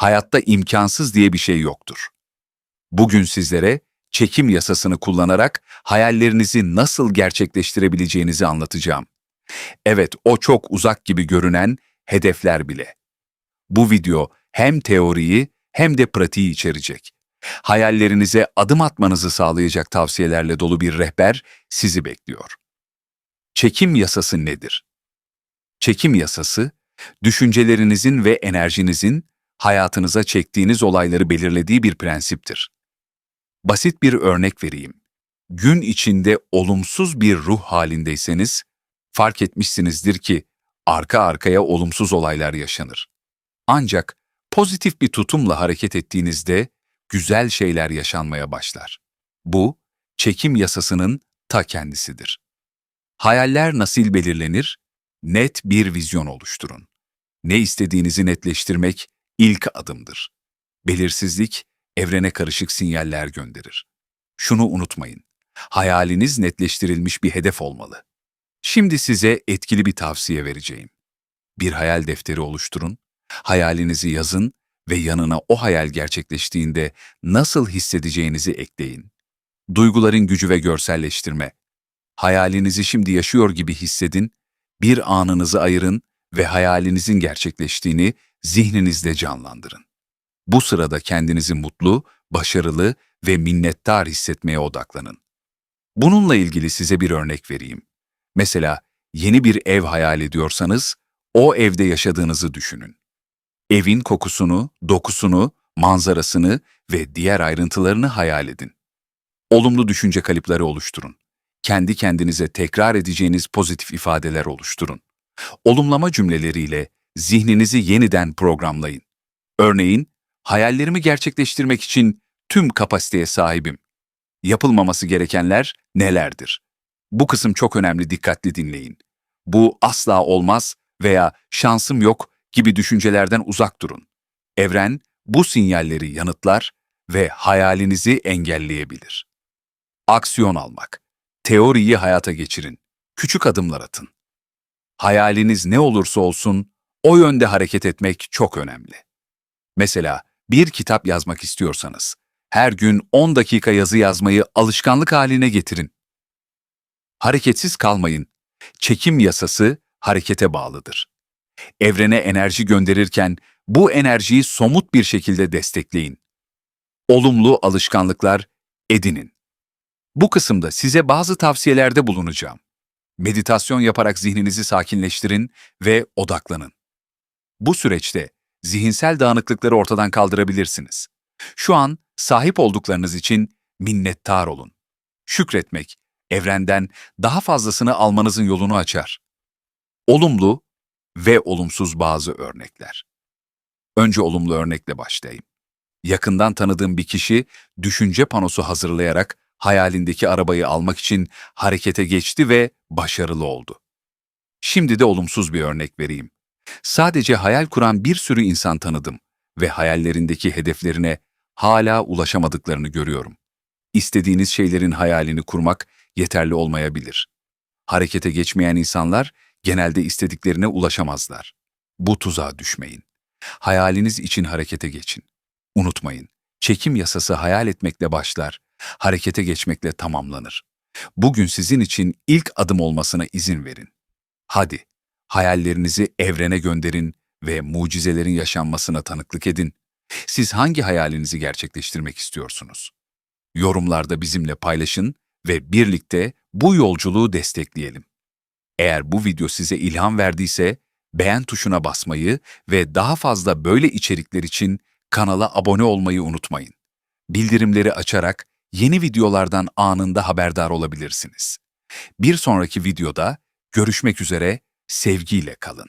Hayatta imkansız diye bir şey yoktur. Bugün sizlere çekim yasasını kullanarak hayallerinizi nasıl gerçekleştirebileceğinizi anlatacağım. Evet, o çok uzak gibi görünen hedefler bile. Bu video hem teoriyi hem de pratiği içerecek. Hayallerinize adım atmanızı sağlayacak tavsiyelerle dolu bir rehber sizi bekliyor. Çekim yasası nedir? Çekim yasası, düşüncelerinizin ve enerjinizin hayatınıza çektiğiniz olayları belirlediği bir prensiptir. Basit bir örnek vereyim. Gün içinde olumsuz bir ruh halindeyseniz, fark etmişsinizdir ki arka arkaya olumsuz olaylar yaşanır. Ancak pozitif bir tutumla hareket ettiğinizde güzel şeyler yaşanmaya başlar. Bu, çekim yasasının ta kendisidir. Hayaller nasıl belirlenir? Net bir vizyon oluşturun. Ne istediğinizi netleştirmek ilk adımdır. Belirsizlik, evrene karışık sinyaller gönderir. Şunu unutmayın, hayaliniz netleştirilmiş bir hedef olmalı. Şimdi size etkili bir tavsiye vereceğim. Bir hayal defteri oluşturun, hayalinizi yazın ve yanına o hayal gerçekleştiğinde nasıl hissedeceğinizi ekleyin. Duyguların gücü ve görselleştirme. Hayalinizi şimdi yaşıyor gibi hissedin, bir anınızı ayırın ve hayalinizin gerçekleştiğini zihninizde canlandırın. Bu sırada kendinizi mutlu, başarılı ve minnettar hissetmeye odaklanın. Bununla ilgili size bir örnek vereyim. Mesela yeni bir ev hayal ediyorsanız, o evde yaşadığınızı düşünün. Evin kokusunu, dokusunu, manzarasını ve diğer ayrıntılarını hayal edin. Olumlu düşünce kalıpları oluşturun. Kendi kendinize tekrar edeceğiniz pozitif ifadeler oluşturun. Olumlama cümleleriyle zihninizi yeniden programlayın. Örneğin, hayallerimi gerçekleştirmek için tüm kapasiteye sahibim. Yapılmaması gerekenler nelerdir? Bu kısım çok önemli, dikkatli dinleyin. Bu asla olmaz veya şansım yok gibi düşüncelerden uzak durun. Evren bu sinyalleri yanıtlar ve hayalinizi engelleyebilir. Aksiyon almak. Teoriyi hayata geçirin. Küçük adımlar atın. Hayaliniz ne olursa olsun o yönde hareket etmek çok önemli. Mesela bir kitap yazmak istiyorsanız, her gün 10 dakika yazı yazmayı alışkanlık haline getirin. Hareketsiz kalmayın. Çekim yasası harekete bağlıdır. Evrene enerji gönderirken bu enerjiyi somut bir şekilde destekleyin. Olumlu alışkanlıklar edinin. Bu kısımda size bazı tavsiyelerde bulunacağım. Meditasyon yaparak zihninizi sakinleştirin ve odaklanın. Bu süreçte zihinsel dağınıklıkları ortadan kaldırabilirsiniz. Şu an sahip olduklarınız için minnettar olun. Şükretmek, evrenden daha fazlasını almanızın yolunu açar. Olumlu ve olumsuz bazı örnekler. Önce olumlu örnekle başlayayım. Yakından tanıdığım bir kişi düşünce panosu hazırlayarak hayalindeki arabayı almak için harekete geçti ve başarılı oldu. Şimdi de olumsuz bir örnek vereyim. Sadece hayal kuran bir sürü insan tanıdım ve hayallerindeki hedeflerine hala ulaşamadıklarını görüyorum. İstediğiniz şeylerin hayalini kurmak yeterli olmayabilir. Harekete geçmeyen insanlar genelde istediklerine ulaşamazlar. Bu tuzağa düşmeyin. Hayaliniz için harekete geçin. Unutmayın, çekim yasası hayal etmekle başlar, harekete geçmekle tamamlanır. Bugün sizin için ilk adım olmasına izin verin. Hadi, hayallerinizi evrene gönderin ve mucizelerin yaşanmasına tanıklık edin. Siz hangi hayalinizi gerçekleştirmek istiyorsunuz? Yorumlarda bizimle paylaşın ve birlikte bu yolculuğu destekleyelim. Eğer bu video size ilham verdiyse beğen tuşuna basmayı ve daha fazla böyle içerikler için kanala abone olmayı unutmayın. Bildirimleri açarak yeni videolardan anında haberdar olabilirsiniz. Bir sonraki videoda görüşmek üzere, sevgiyle kalın.